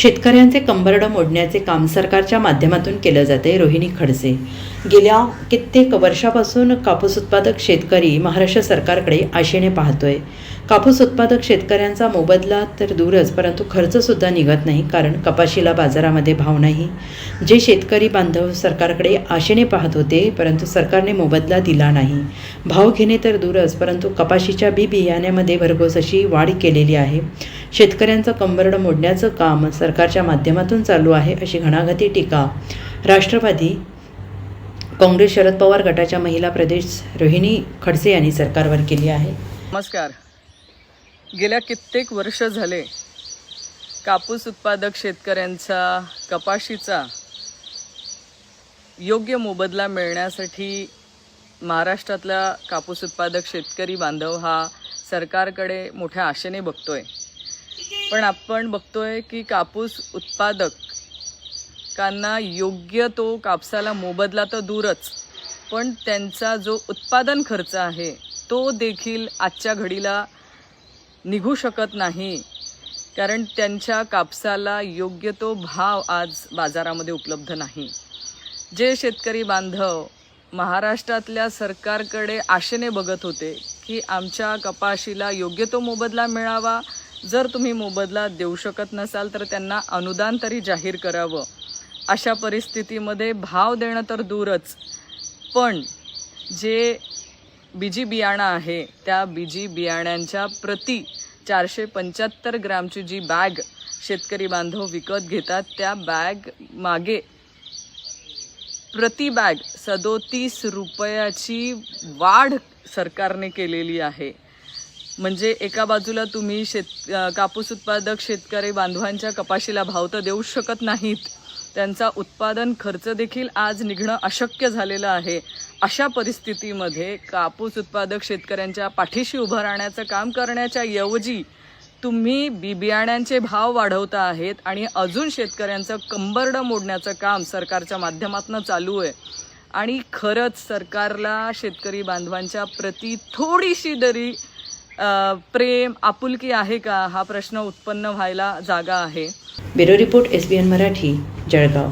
शेतकऱ्यांचे कंबरडं मोडण्याचे काम सरकारच्या माध्यमातून केलं जाते रोहिणी खडसे. गेल्या कित्येक वर्षापासून कापूस उत्पादक शेतकरी महाराष्ट्र सरकारकडे आशेने पाहतोय. कापूस उत्पादक शेतकऱ्यांचा मोबदला तर दूरच परंतु खर्चसुद्धा निघत नाही कारण कपाशीला बाजारामध्ये भाव नाही. जे शेतकरी बांधव सरकारकडे आशेने पाहत होते परंतु सरकारने मोबदला दिला नाही. भाव घेणे तर दूरच परंतु कपाशीच्या बी बियाण्यामध्ये भरघोस अशी वाढ केलेली आहे. शेतकऱ्यांचं कंबरडं मोडण्याचं काम सरकारच्या माध्यमातून चालू आहे अशी घणाघाती टीका. राष्ट्रवादी काँग्रेस शरद पवार गटाच्या महिला प्रदेश रोहिणी खडसे यांनी सरकारवर केली आहे. नमस्कार. गेल्या कित्येक वर्ष झाले कापूस उत्पादक शेतकऱ्यांचा कपाशीचा योग्य मोबदला मिळण्यासाठी महाराष्ट्रातला कापूस उत्पादक शेतकरी बांधव हा सरकारकडे मोठ्या आशेने बघतोय. पण आपण बघतोय की कापूस उत्पादकांना योग्य तो कापसाला मोबदला तर दूरच पण त्यांचा जो उत्पादन खर्च आहे तो देखील आजच्या घडीला निघू शकत नाही. कारण त्यांच्या कापसाला योग्य तो भाव आज बाजारामध्ये उपलब्ध नाही. जे शेतकरी बांधव महाराष्ट्रातल्या सरकारकडे आशेने बघत होते की आमच्या कपाशीला योग्य तो मोबदला मिळावा जर तुम्ही मोबदला देऊ शकत नसाल तर त्यांना अनुदान तरी जाहीर करावं. अशा परिस्थितीमध्ये भाव देणं तर दूरच. पण जे बीजी बियाणं आहे त्या बीजी बियाण्यांच्या प्रति चारशे पंच्याहत्तर ग्रामची जी बॅग शेतकरी बांधव विकत घेतात त्या बॅग मागे प्रति बॅग सदोतीस रुपयाची वाढ सरकारने केलेली आहे. म्हणजे एका बाजूला तुम्ही शेत कापूस उत्पादक शेतकरी बांधवांच्या कपाशीला भाव तर देऊ शकत नाहीत. त्यांचा उत्पादन खर्च देखील आज निघणं अशक्य झालेलं आहे. अशा परिस्थितीमध्ये कापूस उत्पादक शेतकऱ्यांच्या पाठीशी उभं राहण्याचं काम करण्याच्या ऐवजी तुम्ही बी बियाण्यांचे भाव वाढवता आहेत आणि अजून शेतकऱ्यांचं कंबरडं मोडण्याचं काम सरकारच्या माध्यमातून चालू आहे. आणि खरंच सरकारला शेतकरी बांधवांच्या प्रती थोडीशी तरी प्रेम आपुलकी आहे का? हा प्रश्न उत्पन्न व्हायला जागा आहे. Bureau report S B N Marathi Jalgaon.